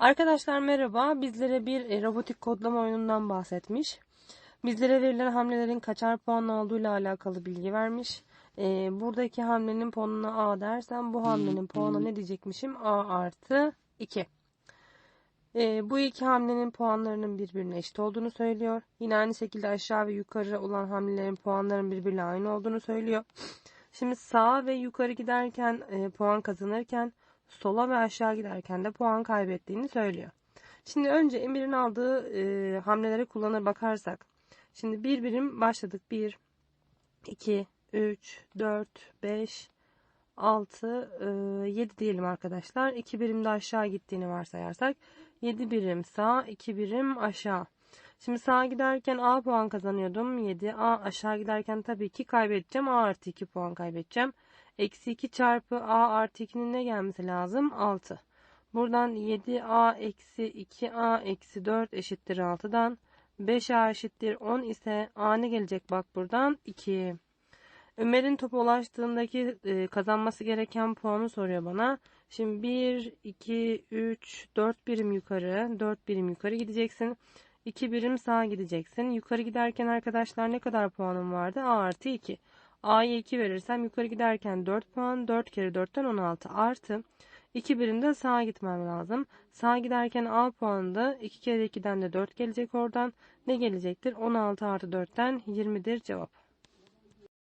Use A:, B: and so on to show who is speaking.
A: Arkadaşlar merhaba. Bizlere bir e, robotik kodlama oyunundan bahsetmiş. Bizlere verilen hamlelerin kaçar puan olduğuyla alakalı bilgi vermiş. E, buradaki hamlenin puanına A dersem bu hamlenin puanına ne diyecekmişim? A artı 2. E, bu iki hamlenin puanlarının birbirine eşit olduğunu söylüyor. Yine aynı şekilde aşağı ve yukarı olan hamlelerin puanların birbiriyle aynı olduğunu söylüyor. Şimdi sağa ve yukarı giderken e, puan kazanırken sola ve aşağı giderken de puan kaybettiğini söylüyor. Şimdi önce Emir'in aldığı e, hamleleri kullanır bakarsak. Şimdi bir birim başladık. 1, 2, 3, 4, 5, 6, 7 diyelim arkadaşlar. 2 birim de aşağı gittiğini varsayarsak. 7 birim sağ, 2 birim aşağı. Şimdi sağa giderken A puan kazanıyordum. 7. A aşağı giderken tabii ki kaybedeceğim. A artı 2 puan kaybedeceğim. Eksi 2 çarpı A artı 2'nin ne gelmesi lazım? 6. Buradan 7A eksi 2A eksi 4 eşittir 6'dan. 5A eşittir 10 ise A ne gelecek bak buradan? 2. Ömer'in topa ulaştığındaki e, kazanması gereken puanı soruyor bana. Şimdi 1, 2, 3, 4 birim yukarı, 4 birim yukarı gideceksin. 2 birim sağa gideceksin. Yukarı giderken arkadaşlar ne kadar puanım vardı? A artı 2. A'ya 2 verirsem yukarı giderken 4 puan. 4 kere 4'ten 16 artı. 2 birimde sağa gitmem lazım. Sağa giderken A puanında 2 kere 2'den de 4 gelecek oradan. Ne gelecektir? 16 artı 4'ten 20'dir cevap.